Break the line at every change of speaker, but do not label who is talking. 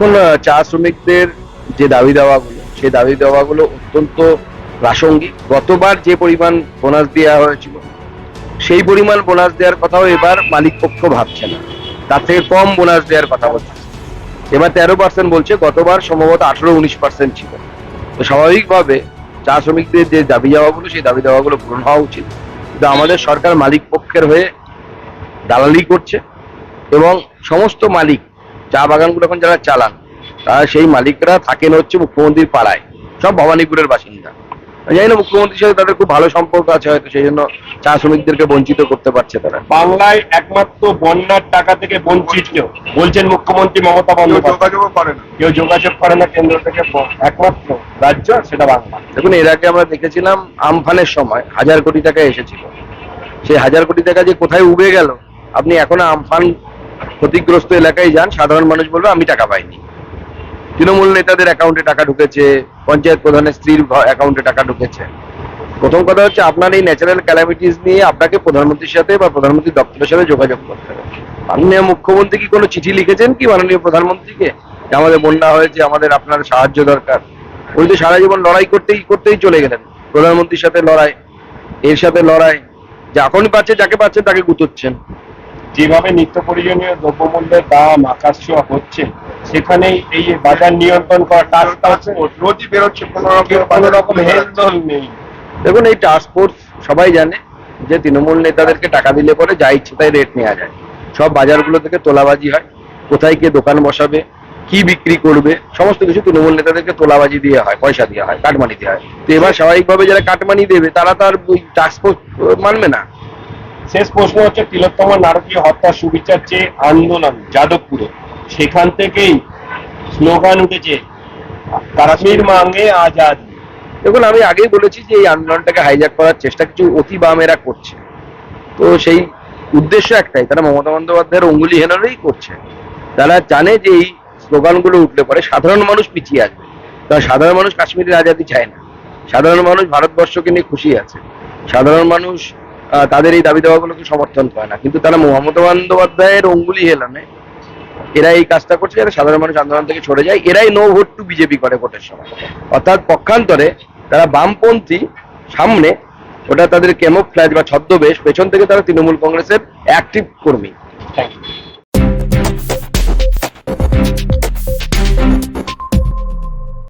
দেখুন চা শ্রমিকদের যে দাবি দাওয়াগুলো, সেই দাবি দাওয়াগুলো অত্যন্ত প্রাসঙ্গিক। গতবার যে পরিমাণ বোনাস দেওয়া হয়েছিল, সেই পরিমাণ বোনাস দেওয়ার কথাও এবার মালিক পক্ষ ভাবছে না। তার থেকে কম বোনাস দেওয়ার কথা বলছে। এবার তেরো পার্সেন্ট বলছে, গতবার সম্ভবত আঠারো, উনিশ পার্সেন্ট ছিল। তো স্বাভাবিকভাবে চা শ্রমিকদের যে দাবি দাওয়াগুলো, সেই দাবি দাওয়াগুলো পূরণ হওয়া উচিত। কিন্তু আমাদের সরকার মালিক পক্ষের হয়ে দালালি করছে এবং সমস্ত মালিক চা বাগানগুলো এখন যারা চালান তারা সেই মালিকরা থাকেন হচ্ছে মুখ্যমন্ত্রীর পাড়ায়। সব ভবানীপুরের বাসিন্দা। জানি না মুখ্যমন্ত্রীর সাথে তাদের খুব ভালো সম্পর্ক আছে হয়তো সেই জন্য চা শ্রমিকদেরকে বঞ্চিত করতে পারছে তারা।
বাংলায় একমাত্র বন্যার টাকা থেকে বঞ্চিত বলছেন মুখ্যমন্ত্রী মমতা বন্দ্যোপাধ্যায়।
করে না।
কেউ যোগাযোগ করে না কেন্দ্র থেকে একমাত্র রাজ্য সেটা বাংলা।
দেখুন এর আগে আমরা দেখেছিলাম আমফানের সময় হাজার কোটি টাকা এসেছিল। সেই হাজার কোটি টাকা যে কোথায় উবে গেল আপনি এখনও আমফান ক্ষতিগ্রস্ত এলাকায় যান, সাধারণ মানুষ বলবে, আমি টাকা পাইনি। তৃণমূল নেতাদের অ্যাকাউন্টে টাকা ঢুকেছে, পঞ্চায়েত প্রধানের স্ত্রীর অ্যাকাউন্টে টাকা ঢুকেছে। প্রথম কথা হচ্ছে, আপনার এই ন্যাচারাল ক্যালামিটিস নিয়ে আপনাকে প্রধানমন্ত্রীর সাথে বা প্রধানমন্ত্রীর দপ্তরের সাথে যোগাযোগ করতে হবে। মাননীয় মুখ্যমন্ত্রী কি কোনো চিঠি লিখেছেন কি মাননীয় প্রধানমন্ত্রীকে? যে আমাদের বন্যা হয়েছে, আমাদের আপনার সাহায্য দরকার। ওই তো সারা জীবন লড়াই করতেই করতেই চলে গেলেন। প্রধানমন্ত্রীর সাথে লড়াই, এর সাথে লড়াই। যখনই পাচ্ছে, যাকে পাচ্ছে, তাকে গুতোচ্ছেন।
যেভাবে নিত্য প্রয়োজনীয় দ্রব্যমূল্যের দাম আকাশ ছোঁয়া হচ্ছে সেখানেই এই বাজার নিয়ন্ত্রণ করা টাস্ক
রোজই বেরোচ্ছে কোনো রকম
কোনো রকম হেলদোল নেই।
দেখুন এই টাস্ক ফোর্স সবাই জানে যে তৃণমূল নেতাদেরকে টাকা দিলে পরে যা ইচ্ছে তাই রেট নেওয়া যায়। সব বাজারগুলো থেকে তোলাবাজি হয় কোথায় কে দোকান বসাবে কি বিক্রি করবে সমস্ত কিছু তৃণমূল নেতাদেরকে তোলাবাজি দিয়ে হয় পয়সা দিয়ে হয় কাটমানি দিয়ে হয়। তো এবার স্বাভাবিকভাবে যারা কাটমানি দেবে তারা তার ওই টাস্ক ফোর্স মানবে না।
শেষ প্রশ্ন হচ্ছে, তিলোত্তমা নারকীয় হত্যা সুবিচার চেয়ে আন্দোলন, যাদবপুরে। সেখান থেকেই স্লোগান উঠেছে, কাশ্মীর মাঙ্গে আজাদ।
দেখুন, আমি আগেই বলেছি যে এই আন্দোলনটাকে হাইজ্যাক করার চেষ্টা কিছু অতি বামেরা করছে। তো সেই উদ্দেশ্য একটাই, তারা মমতা বন্দ্যোপাধ্যায়ের অঙ্গুলি হেনারেই করছে। তারা জানে যে এই স্লোগানগুলো উঠলে পরে সাধারণ মানুষ পিছিয়ে আসবে। কারণ সাধারণ মানুষ কাশ্মীরের আজাদি চায় না। সাধারণ মানুষ ভারতবর্ষকে নিয়ে খুশি আছে। সাধারণ মানুষ তাদের এই দাবি দাওয়াগুলোকে সমর্থন করে না। কিন্তু তারা মমতা বন্দ্যোপাধ্যায়ের অঙ্গুলি হেলানে এরা এই কাজটা করছে যারা সাধারণ মানুষ আন্দোলন থেকে সরে যায়। এরাই নো ভোট টু বিজেপি করে ভোটের সময়। অর্থাৎ পক্ষান্তরে তারা বামপন্থী সামনে ওটা তাদের কেমো ফ্ল্যাট বা ছদ্মবেশ, পেছন থেকে তারা তৃণমূল কংগ্রেসের অ্যাক্টিভ কর্মী।
থ্যাংক